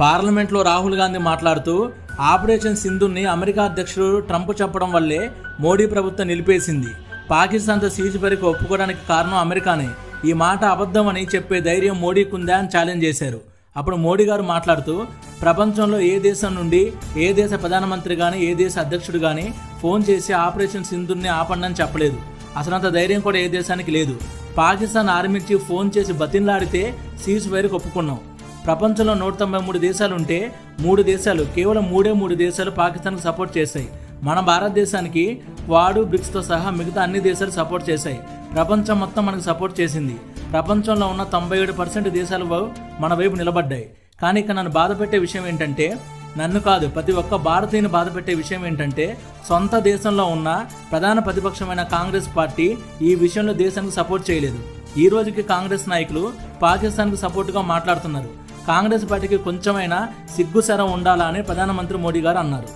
పార్లమెంట్లో రాహుల్ గాంధీ మాట్లాడుతూ ఆపరేషన్ సింధుని అమెరికా అధ్యక్షుడు ట్రంప్ చెప్పడం వల్లే మోడీ ప్రభుత్వం నిలిపేసింది. పాకిస్తాన్తో సీజ్ పరికి ఒప్పుకోవడానికి కారణం అమెరికానే. ఈ మాట అబద్ధమని చెప్పే ధైర్యం మోడీకి ఉందా అని ఛాలెంజ్ చేశారు. అప్పుడు మోడీ గారు మాట్లాడుతూ ప్రపంచంలో ఏ దేశం నుండి ఏ దేశ ప్రధానమంత్రి కానీ ఏ దేశ అధ్యక్షుడు కానీ ఫోన్ చేసి ఆపరేషన్ సింధుని ఆపండి అని చెప్పలేదు. అసలంత ధైర్యం కూడా ఏ దేశానికి లేదు. పాకిస్తాన్ ఆర్మీ చీఫ్ ఫోన్ చేసి బతిన్లాడితే సీజ్ ఫైర్కి ఒప్పుకున్నాం. ప్రపంచంలో నూట తొంభై మూడు దేశాలు ఉంటే మూడు దేశాలు కేవలం మూడే మూడు దేశాలు పాకిస్తాన్కు సపోర్ట్ చేశాయి. మన భారతదేశానికి వాడు బ్రిక్స్తో సహా మిగతా అన్ని దేశాలు సపోర్ట్ చేశాయి. ప్రపంచం మొత్తం మనకు సపోర్ట్ చేసింది. ప్రపంచంలో ఉన్న తొంభై ఏడు పర్సెంట్ దేశాలు మన వైపు నిలబడ్డాయి. కానీ ఇక నన్ను బాధపెట్టే విషయం ఏంటంటే నన్ను కాదు ప్రతి ఒక్క భారతీయుని బాధపెట్టే విషయం ఏంటంటే సొంత దేశంలో ఉన్న ప్రధాన ప్రతిపక్షమైన కాంగ్రెస్ పార్టీ ఈ విషయంలో దేశానికి సపోర్ట్ చేయలేదు. ఈ రోజుకి కాంగ్రెస్ నాయకులు పాకిస్తాన్కు సపోర్టుగా మాట్లాడుతున్నారు. కాంగ్రెస్ పార్టీకి కొంచెమైనా సిగ్గుసరం ఉండాలా అని ప్రధానమంత్రి మోడీ గారు అన్నారు.